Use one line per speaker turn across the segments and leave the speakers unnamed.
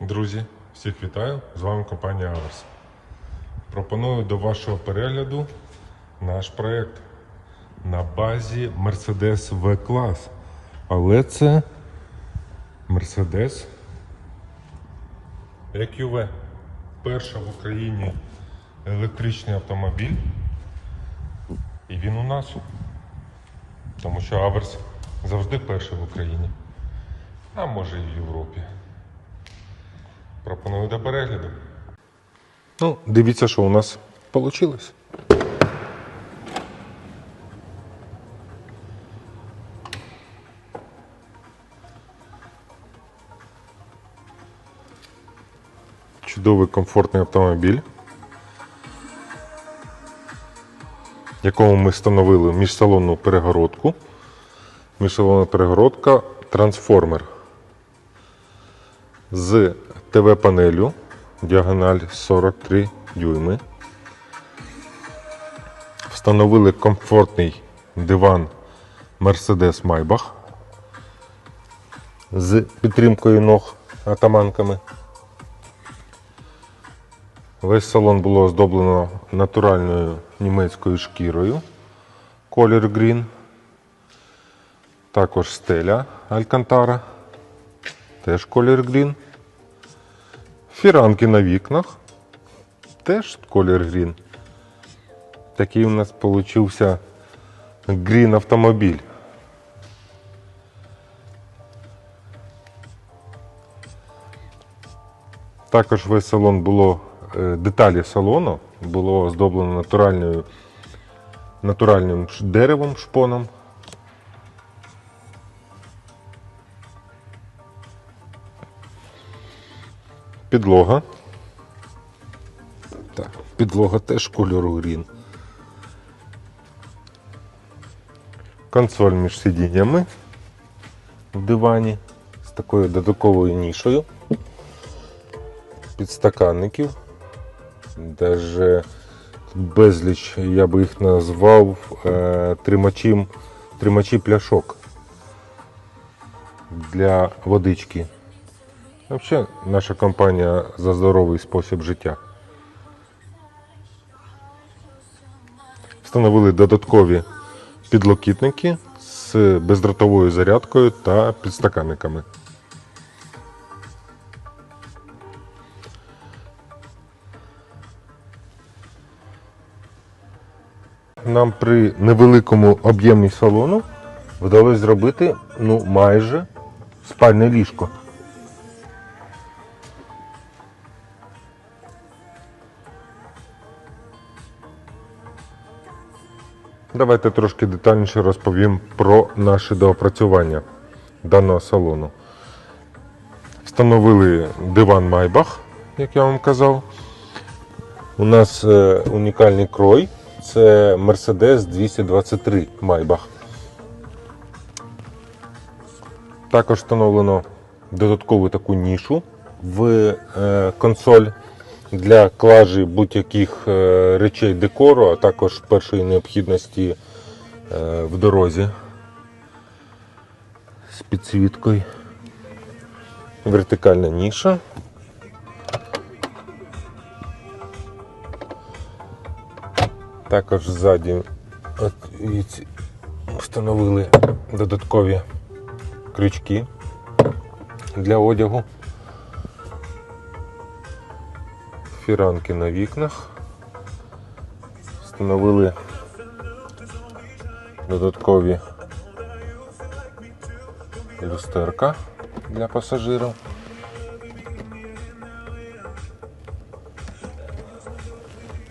Друзі, всіх вітаю! З вами компанія Аверс. Пропоную до вашого перегляду наш проєкт на базі Mercedes V-клас. Але це Mercedes EQV. Перша в Україні електричний автомобіль. І він у нас. Тому що Аверс завжди перший в Україні. А може і в Європі. Пропоную до перегляду. Ну, дивіться, що у нас вийшло. Чудовий комфортний автомобіль, якому ми встановили міжсалонну перегородку. Міжсалонна перегородка трансформер з ТВ-панелю, діагональ 43 дюйми. Встановили комфортний диван Mercedes Maybach з підтримкою ног атаманками. Весь салон було оздоблено натуральною німецькою шкірою. Колір Green. Також стеля Алькантара. Теж колір грін. Фіранки на вікнах. Теж колір грін. Такий у нас получився грін автомобіль. Також весь салон було, е, деталі салону було оздоблено натуральним деревом шпоном. Підлога. Так, підлога теж кольору грін. Консоль між сидіннями в дивані з такою додатковою нішою. Підстаканників. Даже безліч, я би їх назвав е, тримачем, тримачі пляшок для водички. Взагалі, наша компанія за здоровий спосіб життя. Встановили додаткові підлокітники з бездротовою зарядкою та підстаканниками. Нам при невеликому об'ємі салону вдалося зробити ну, майже спальне ліжко. Давайте трошки детальніше розповім про наше доопрацювання даного салону. Встановили диван Майбах, як я вам казав. У нас е, унікальний крой. Це Mercedes 223 Майбах. Також встановлено додаткову таку нішу в е, консоль для клажі будь-яких е, речей декору, а також першої необхідності е, в дорозі з підсвіткою. Вертикальна ніша. Також ззаді встановили додаткові крючки для одягу. Фіранки на вікнах. Встановили додаткові люстерка для пасажирів.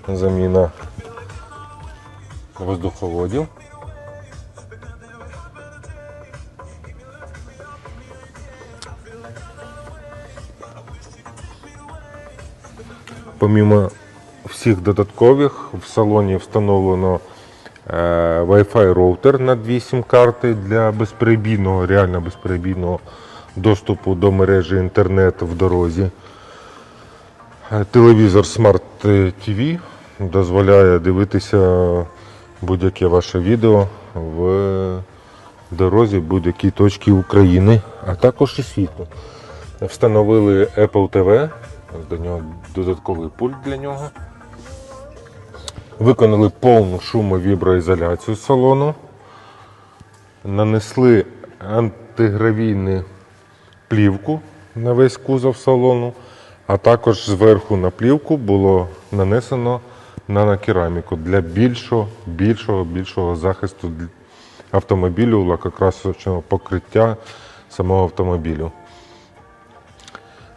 Заміна воздуховодів. Помімо всіх додаткових, в салоні встановлено е, Wi-Fi роутер на дві сім-карти для безперебійного, реально безперебійного доступу до мережі інтернет в дорозі. Е, Телевізор Smart TV дозволяє дивитися будь-яке ваше відео в дорозі будь-якій точці України, а також і світло. Встановили Apple TV, до нього додатковий пульт для нього. Виконали повну шумовіброізоляцію салону. Нанесли антигравійну плівку на весь кузов салону, а також зверху на плівку було нанесено нанокераміку для більшого, більшого, більшого захисту автомобілю, лакокрасочного покриття самого автомобілю.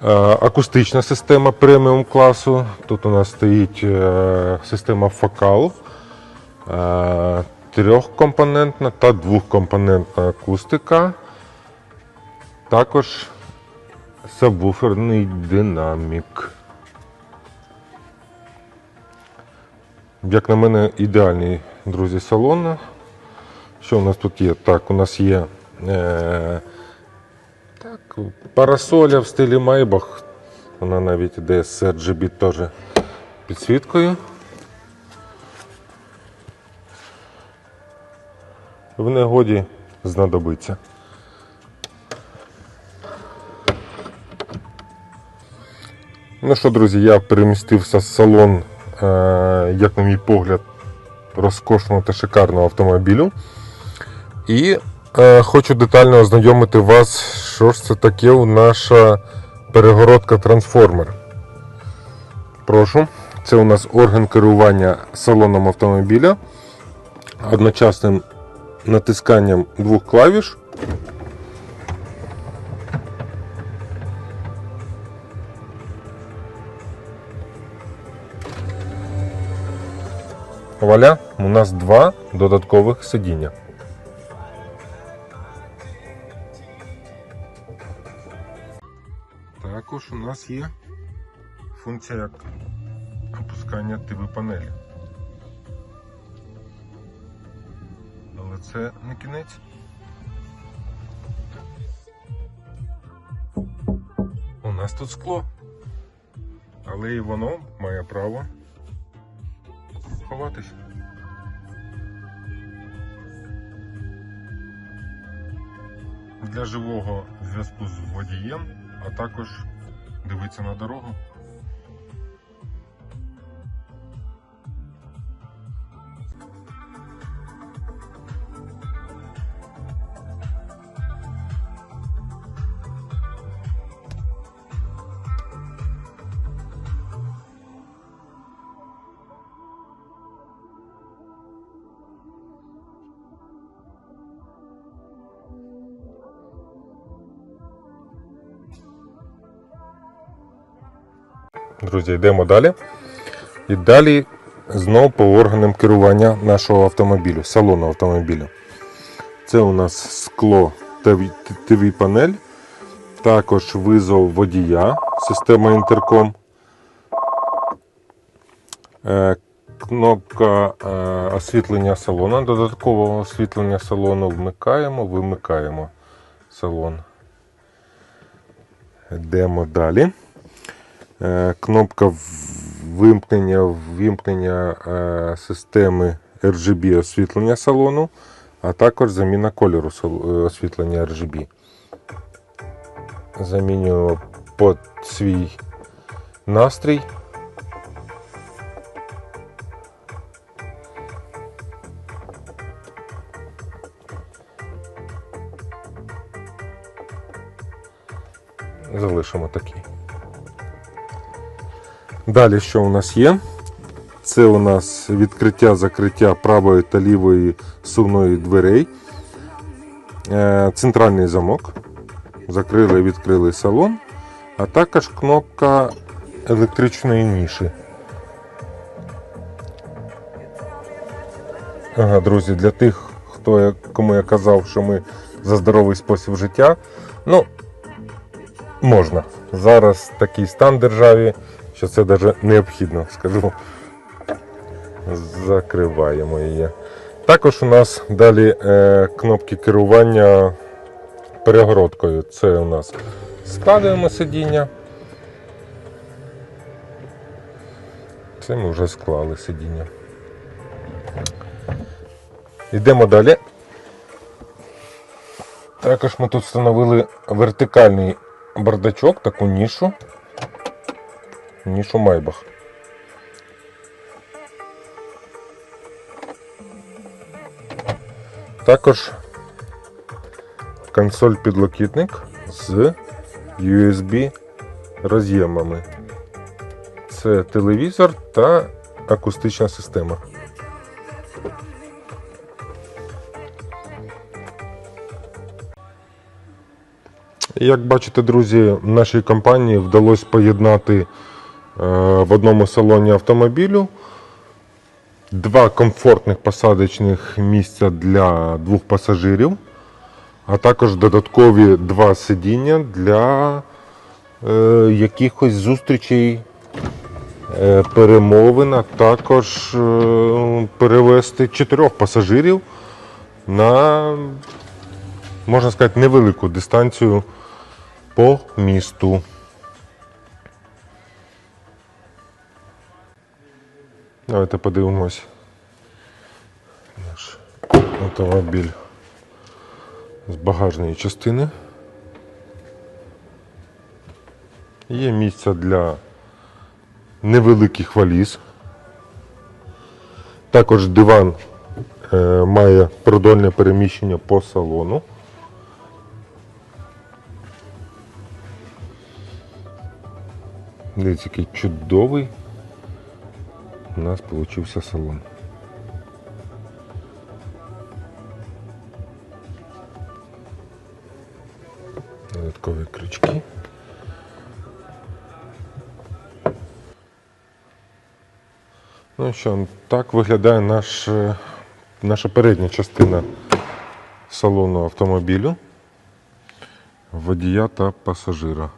Е, Акустична система преміум класу. Тут у нас стоїть е, система Фокал, е, трьохкомпонентна та двохкомпонентна акустика. Також сабвуферний динамік. Як на мене, ідеальний, друзі, салон. Що у нас тут є? Так, у нас є так, парасоля в стилі Майбах. Вона навіть йде з RGB теж підсвіткою. В негоді знадобиться. Ну що, друзі, я перемістився в салон, е, як на мій погляд, розкошного та шикарного автомобілю. І е, хочу детально ознайомити вас, що ж це таке у наша перегородка трансформер. Прошу. Це у нас орган керування салоном автомобіля. Одночасним натисканням двох клавіш. Валя, у нас два додаткових сидіння. У нас є функція як опускання ТВ панелі. Але це не кінець. У нас тут скло. Але і воно має право ховатись. Для живого зв'язку з водієм, а також дивитися на дорогу. Друзі, йдемо далі. І далі знову по органам керування нашого автомобілю, салону автомобіля. Це у нас скло ТВ-панель, також визов водія, система інтерком. Е, Кнопка е, освітлення салону, додаткового освітлення салону вмикаємо, вимикаємо салон. Йдемо далі. Е, Кнопка вимкнення, вимкнення е, системи RGB освітлення салону, а також заміна кольору е, освітлення RGB. Замінюємо під свій настрій. Залишимо такий. Далі що у нас є? Це у нас відкриття закриття правої та лівої сувної дверей. Е, Центральний замок. Закрили і відкрили салон, а також кнопка електричної ніші. Ага, друзі, для тих, хто кому я казав, що ми за здоровий спосіб життя. Ну, можна. Зараз такий стан державі, що це навіть необхідно, скажу. Закриваємо її. Також у нас далі е, кнопки керування перегородкою. Це у нас складуємо сидіння. Це ми вже склали сидіння. Йдемо далі. Також ми тут встановили вертикальний бардачок, таку нішу. Нішу Майбах. Також консоль підлокітник з USB роз'ємами. Це телевізор та акустична система. Як бачите, друзі, нашій компанії вдалося поєднати в одному салоні автомобілю два комфортних посадочних місця для двох пасажирів, а також додаткові два сидіння для е, якихось зустрічей, е, перемовин, а також е, перевести чотирьох пасажирів на, можна сказати, невелику дистанцію по місту. Давайте подивимось наш автомобіль з багажної частини. Є місця для невеликих валіз. Також диван е, має продольне переміщення по салону. Дивіться, який чудовий у нас получився салон. Додаткові крючки. Ну що, так виглядає наш, е, наша передня частина салону автомобілю, водія та пасажира.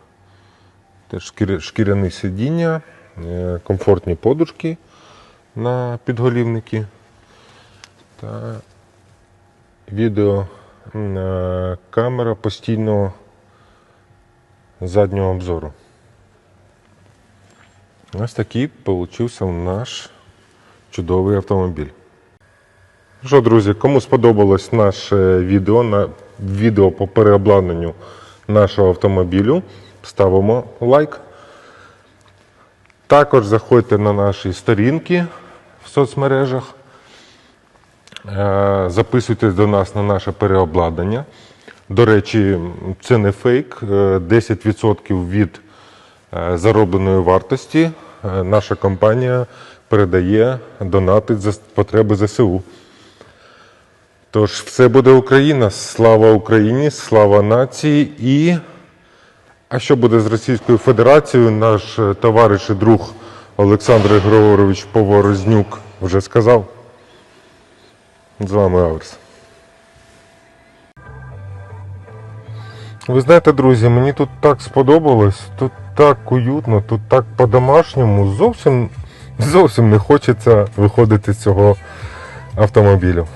Теж шкіря- шкіряні сидіння, е, комфортні подушки на підголівники та відео е, камера постійного заднього обзору. Ось такий получився наш чудовий автомобіль. Що, друзі, кому сподобалось наше відео, на відео по переобладнанню нашого автомобілю, ставимо лайк. Також заходьте на наші сторінки соцмережах. Е, Записуйтесь до нас на наше переобладнання. До речі, це не фейк. Е, 10% від е, заробленої вартості е, наша компанія передає донатить за потреби ЗСУ. Тож, все буде Україна. Слава Україні, слава нації і. А що буде з Російською Федерацією? Наш е, товариш і друг Олександр Григорович Поворознюк вже сказав. З вами Аверс. Ви знаєте, друзі, мені тут так сподобалось, тут так уютно, тут так по-домашньому. Зовсім, зовсім не хочеться виходити з цього автомобілю.